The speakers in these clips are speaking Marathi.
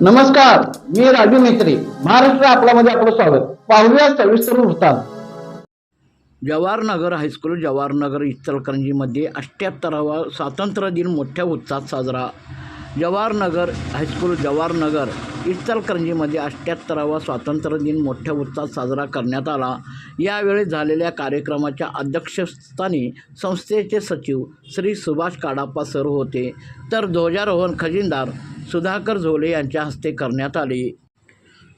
नमस्कार मी राजू मेत्री महाराष्ट्र आपल्यामध्ये आपलं स्वागत. पाहूया सविस्तर वृत्तांत. जवाहरनगर हायस्कूल जवाहरनगर इचलकरंजीमध्ये अठ्ठ्याहत्तरावा स्वातंत्र्य दिन मोठ्या उत्साहात साजरा. जवाहरनगर हायस्कूल जवाहरनगर इचलकरंजीमध्ये अठ्ठ्याहत्तरावा स्वातंत्र्य दिन मोठ्या उत्साहात साजरा करण्यात आला. यावेळी झालेल्या कार्यक्रमाच्या अध्यक्षस्थानी संस्थेचे सचिव श्री सुभाष काडाप्पा सर होते. तर ध्वजारोहण खजिनदार सुधाकर झोले यांच्या हस्ते करण्यात आले.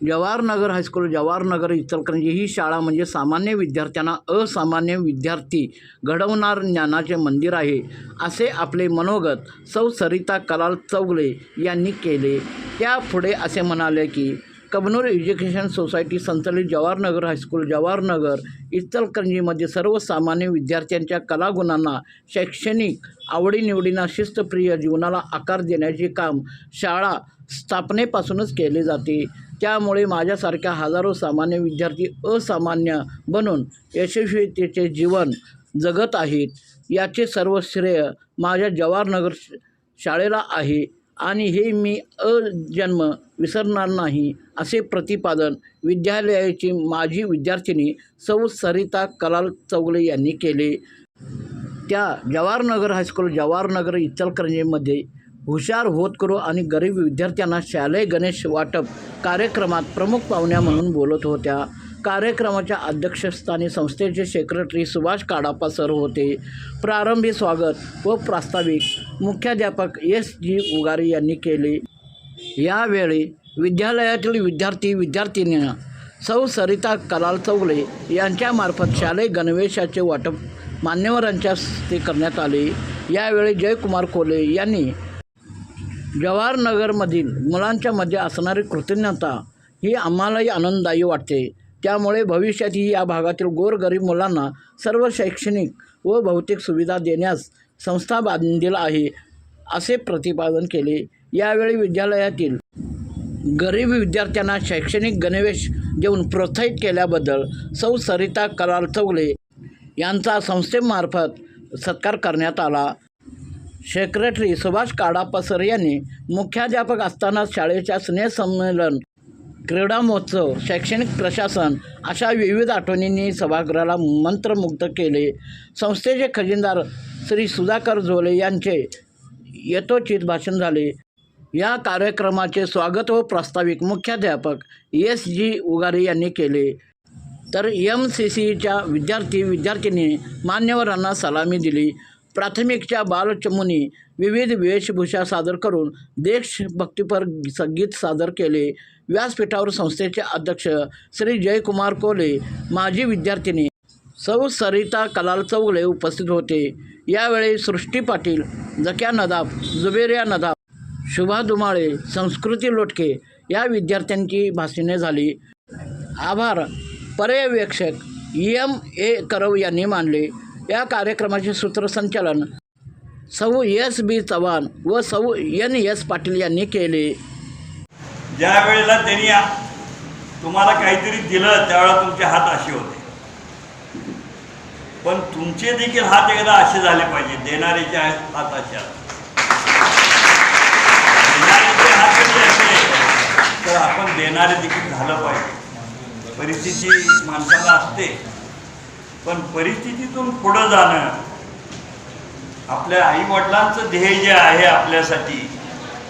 जवाहरनगर हायस्कूल जवाहरनगर इचलकरंजी ही शाळा म्हणजे सामान्य विद्यार्थ्यांना असामान्य विद्यार्थी घडवणार ज्ञानाचे मंदिर आहे असे आपले मनोगत सौ सरिता कलाल चौगले यांनी केले. त्यापुढे असे म्हणाले की कबनूर एज्युकेशन सोसायटी संचलित जवाहरनगर हायस्कूल जवाहरनगर इचलकरंजीमध्ये सर्वसामान्य विद्यार्थ्यांच्या कलागुणांना शैक्षणिक आवडीनिवडींना शिस्तप्रिय जीवनाला आकार देण्याचे काम शाळा स्थापनेपासूनच केले जाते. त्यामुळे माझ्यासारख्या हजारो सामान्य विद्यार्थी असामान्य बनून यशस्वीतेचे जीवन जगत आहेत. याचे सर्व श्रेय माझ्या जवाहरनगर श- शाळेला आहे आणि हे मी अजन्म विसरणार नाही असे प्रतिपादन विद्यालयाची माजी विद्यार्थिनी सौ सरिता कलाल चौगले यांनी केले. त्या जवाहरनगर हायस्कूल जवाहरनगर इचलकरंजीमध्ये हुशार होत करू आणि गरीब विद्यार्थ्यांना शालेय गणेश वाटप कार्यक्रमात प्रमुख पाहुण्या म्हणून बोलत होत्या. कार्यक्रमाच्या अध्यक्षस्थानी संस्थेचे सेक्रेटरी सुभाष काडापा सर होते. प्रारंभी स्वागत व प्रास्ताविक मुख्याध्यापक एस जी उगारी यांनी केले. यावेळी विद्यालयातील विद्यार्थी विद्यार्थिनींना सौ सरिता कलाल चौगले यांच्यामार्फत शालेय गणवेशाचे वाटप मान्यवरांच्या हस्ते करण्यात आले. यावेळी जयकुमार कोले यांनी जवाहरनगरमधील मुलांच्या मध्ये असणारी कृतज्ञता ही आम्हालाही आनंददायी वाटते. त्यामुळे भविष्यातही या भागातील गोरगरीब मुलांना सर्व शैक्षणिक व भौतिक सुविधा देण्यास संस्था बांधील आहे असे प्रतिपादन केले. यावेळी विद्यालयातील गरीब विद्यार्थ्यांना शैक्षणिक गणवेश देऊन प्रोत्साहित केल्याबद्दल सौ सरिता कराल चौगले यांचा संस्थेमार्फत सत्कार करण्यात आला. सेक्रेटरी सुभाष काडापसर यांनी मुख्याध्यापक असताना शाळेच्या स्नेहसंमेलन क्रीडा महोत्सव शैक्षणिक प्रशासन अशा विविध आठवणींनी सभागृहाला मंत्रमुग्ध केले. संस्थेचे खजिनदार श्री सुधाकर झोले यांचे यथोचित भाषण झाले. या कार्यक्रमाचे स्वागत व प्रास्ताविक मुख्याध्यापक एस जी उगारे यांनी केले. तर एम सी सीच्या विद्यार्थी विद्यार्थिनी मान्यवरांना सलामी दिली. प्राथमिकच्या बालचमुनी विविध वेशभूषा सादर करून देशभक्तीपर संगीत सादर केले. व्यासपीठावर संस्थेचे अध्यक्ष श्री जयकुमार कोले माजी विद्यार्थिनी सौ सरिता कलाल चौगले उपस्थित होते. यावेळी सृष्टी पाटील जक्या नदाब जुबेरिया नदाब शुभा दुमाळे संस्कृती लोटके या विद्यार्थ्यांची भाषणे झाली. आभार. पर्यवेक्षक एम ए करव यांनी मानले. या कार्यक्रमाचे सूत्रसंचालन सौ एस बी चव्हाण व सौ एन एस पाटील यांनी केले. ज्या वेळेला त्यांनी तुम्हाला काहीतरी दिलं त्यावेळेला तुमचे हात असे होते. पण तुमचे देखील हात एकदा असे झाले पाहिजे देणाऱ्याचे हात हात असे? हात तर आपण देणारे देखील झालं पाहिजे. परिस्थिती माणसाला असते. पण परिस्थितीतून पुढं जाणं आपल्या आई वडिलांचं ध्येय जे आहे आपल्यासाठी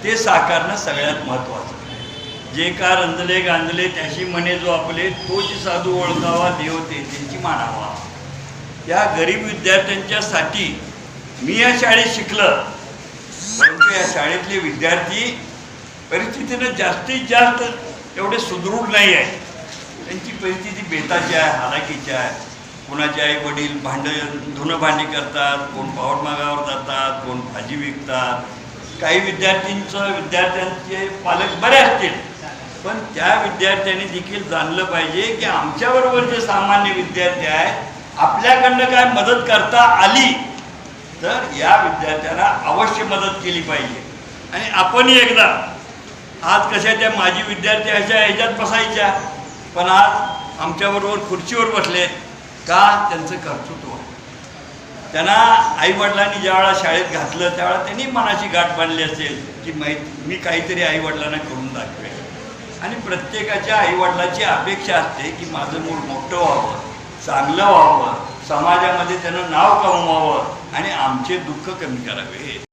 ते साकारणं सगळ्यात महत्त्वाचं. जे का रंजले गांजले त्याशी म्हणे जो आपले तोच साधू ओळखावा देव त्यांची मानावा. या गरीब विद्यार्थ्यांच्यासाठी मी या शाळेत शिकलं परंतु या शाळेतले विद्यार्थी परिस्थितीनं जास्तीत जास्त एवढे सुदृढ नाही आहे त्यांची परिस्थिती बेताची आहे हालाकीची आहे. कुणाचे आई वडील भांड धुणं भांडी करतात कोण पावड मागावर जातात कोण भाजी विकतात. काही विद्यार्थ्यांचं विद्यार्थ्यांचे पालक बरे असतील. पण त्या विद्यार्थ्यांनी देखील जाणलं पाहिजे की आमच्याबरोबर जे सामान्य विद्यार्थी आहेत आपल्याकडनं काय मदत करता आली तर या विद्यार्थ्यांना अवश्य मदत केली पाहिजे. आणि आपणही एकदा आज कशा त्या माजी विद्यार्थी अशा ह्याच्यात बसायच्या पण आज आमच्याबरोबर खुर्चीवर बसले का त्यांचं कर्तृत्व? त्यांना आईवडिलांनी ज्यावेळेला शाळेत घातलं त्यावेळेला त्यांनी मनाची गाठ बांधली असेल की माहीत मी काहीतरी आईवडिलांना करून दाखवेल. आणि प्रत्येकाच्या आईवडिलाची अपेक्षा असते की माझं मूळ मोठं व्हावं चांगलं व्हावं समाजामध्ये त्यानं नाव कमवावं आणि आमचे दुःख कमी करावे.